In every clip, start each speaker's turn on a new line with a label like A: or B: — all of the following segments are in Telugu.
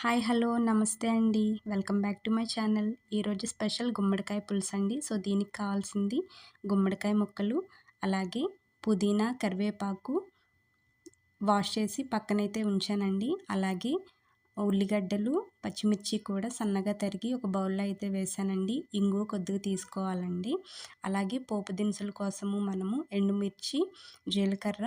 A: హాయ్ హలో నమస్తే అండి. Welcome back to my channel. ఈరోజు స్పెషల్ గుమ్మడికాయ పులుసు అండి. సో దీనికి కావాల్సింది గుమ్మడికాయ ముక్కలు అలాగే పుదీనా కరివేపాకు వాష్ చేసి పక్కనైతే ఉంచానండి. అలాగే ఉల్లిగడ్డలు పచ్చిమిర్చి కూడా సన్నగా తరిగి ఒక బౌల్లో అయితే వేసానండి. ఇంగు కొద్దిగా తీసుకోవాలండి. అలాగే పోపు దినుసుల కోసము మనము ఎండుమిర్చి జీలకర్ర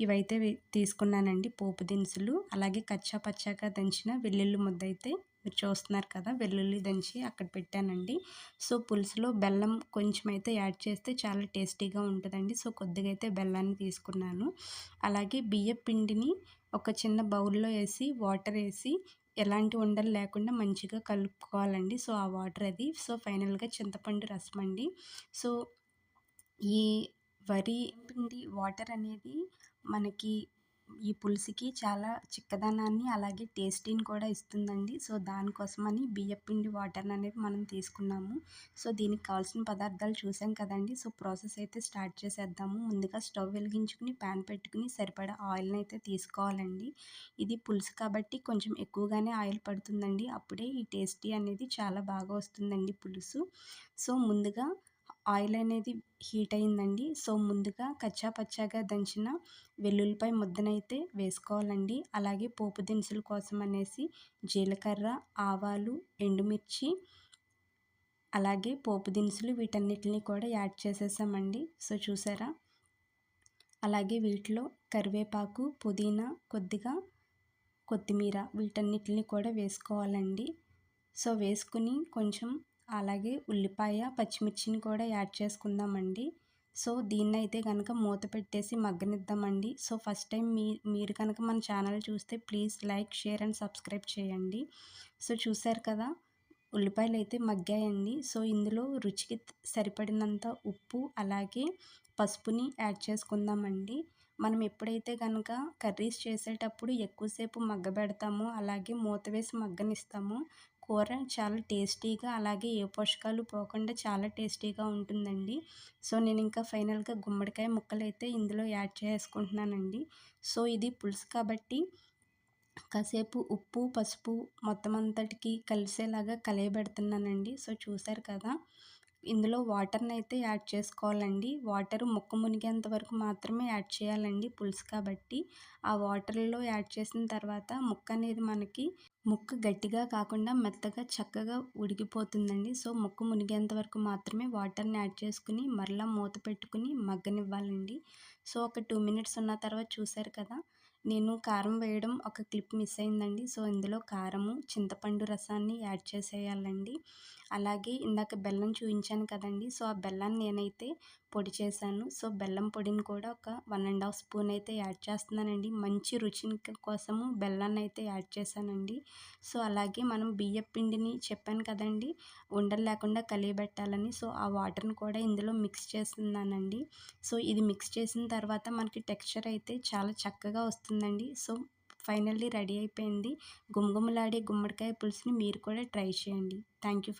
A: ఇవైతే తీసుకున్నానండి పోపు దినుసులు. అలాగే కచ్చా పచ్చాగా దంచిన వెల్లుల్లి ముద్ద అయితే మీరు చూస్తున్నారు కదా వెల్లుల్లి దంచి అక్కడ పెట్టానండి. సో పులుసులో బెల్లం కొంచెం అయితే యాడ్ చేస్తే చాలా టేస్టీగా ఉంటుందండి. సో కొద్దిగా అయితే బెల్లాన్ని తీసుకున్నాను. అలాగే బియ్య పిండిని ఒక చిన్న బౌల్లో వేసి వాటర్ వేసి ఎలాంటి ఉండలు లేకుండా మంచిగా కలుపుకోవాలండి. సో ఆ వాటర్ అది. సో ఫైనల్గా చింతపండు రసం అండి. సో ఈ వరి పిండి వాటర్ అనేది మనకి ఈ పులుసుకి చాలా చిక్కదనాన్ని అలాగే టేస్టీని కూడా ఇస్తుందండి. సో దానికోసమని బియ్యపిండి వాటర్ అనేది మనం తీసుకున్నాము. సో దీనికి కావాల్సిన పదార్థాలు చూసాం కదండి. సో ప్రాసెస్ అయితే స్టార్ట్ చేసేద్దాము. ముందుగా స్టవ్ వెలిగించుకుని ప్యాన్ పెట్టుకుని సరిపడా ఆయిల్ని అయితే తీసుకోవాలండి. ఇది పులుసు కాబట్టి కొంచెం ఎక్కువగానే ఆయిల్ పడుతుందండి. అప్పుడే ఈ టేస్టీ అనేది చాలా బాగా వస్తుందండి పులుసు. సో ముందుగా ఆయిల్ అనేది హీట్ అయిందండి. సో ముందుగా కచ్చా పచ్చాగా దంచిన వెల్లుల్లిపాయ ముద్దనైతే వేసుకోవాలండి. అలాగే పోపు దినుసుల కోసం అనేసి జీలకర్ర ఆవాలు ఎండుమిర్చి అలాగే పోపు దినుసులు వీటన్నిటిని కూడా యాడ్ చేసేసామండి. సో చూసారా? అలాగే వీటిలో కరివేపాకు పుదీనా కొద్దిగా కొత్తిమీర వీటన్నిటిని కూడా వేసుకోవాలండి. సో వేసుకుని కొంచెం అలాగే ఉల్లిపాయ పచ్చిమిర్చిని కూడా యాడ్ చేసుకుందామండి. సో దీన్నైతే కనుక మూత పెట్టేసి మగ్గనిద్దామండి. సో ఫస్ట్ టైం మీ మీరు కనుక మన ఛానల్ చూస్తే please like share and subscribe చేయండి. సో చూసారు కదా ఉల్లిపాయలు అయితే మగ్గాయండి. సో ఇందులో రుచికి సరిపడినంత ఉప్పు అలాగే పసుపుని యాడ్ చేసుకుందామండి. మనం ఎప్పుడైతే కనుక కర్రీస్ చేసేటప్పుడు ఎక్కువసేపు మగ్గబెడతామో అలాగే మూత వేసి మగ్గనిస్తామో కూర చాలా టేస్టీగా అలాగే ఏ పోషకాలు పోకుండా చాలా టేస్టీగా ఉంటుందండి. సో నేను ఇంకా ఫైనల్గా గుమ్మడికాయ ముక్కలు అయితే ఇందులో యాడ్ చేసుకుంటున్నానండి. సో ఇది పులుసు కాబట్టి కాసేపు ఉప్పు పసుపు మొత్తం అంతటికి కలిసేలాగా కలియబెడుతున్నానండి. సో చూసారు కదా ఇందులో వాటర్ని అయితే యాడ్ చేసుకోవాలండి. వాటర్ ముక్క మునిగేంత వరకు మాత్రమే యాడ్ చేయాలండి పులుసు కాబట్టి. ఆ వాటర్లో యాడ్ చేసిన తర్వాత ముక్క అనేది మనకి ముక్క గట్టిగా కాకుండా మెత్తగా చక్కగా ఉడికిపోతుందండి. సో ముక్క మునిగేంత వరకు మాత్రమే వాటర్ని యాడ్ చేసుకుని మరలా మూత పెట్టుకుని మగ్గనివ్వాలండి. సో ఒక టూ మినిట్స్ ఉన్న తర్వాత చూసారు కదా నేను కారం వేయడం ఒక క్లిప్ మిస్ అయిందండి. సో ఇందులో కారము చింతపండు రసాన్ని యాడ్ చేసేయాలండి. అలాగే ఇందాక బెల్లం చూపించాను కదండి. సో ఆ బెల్లాన్ని నేనైతే పొడి చేశాను. సో బెల్లం పొడిని కూడా ఒక వన్ అండ్ హాఫ్ స్పూన్ అయితే యాడ్ చేస్తున్నానండి. మంచి రుచి కోసము బెల్లాన్ని అయితే యాడ్ చేశానండి. సో అలాగే మనం బియ్య పిండిని చెప్పాను కదండి. ఉండలు లేకుండా కలియబెట్టాలని. సో ఆ వాటర్ని కూడా ఇందులో మిక్స్ చేస్తున్నానండి. సో ఇది మిక్స్ చేసిన తర్వాత మనకి టెక్స్చర్ అయితే చాలా చక్కగా వస్తుంది. వస్తుందండి. సో ఫైనల్లీ రెడీ అయిపోయింది. గుమగుమలాడే గుమ్మడికాయ పులుసుని మీరు కూడా ట్రై చేయండి. Thank you for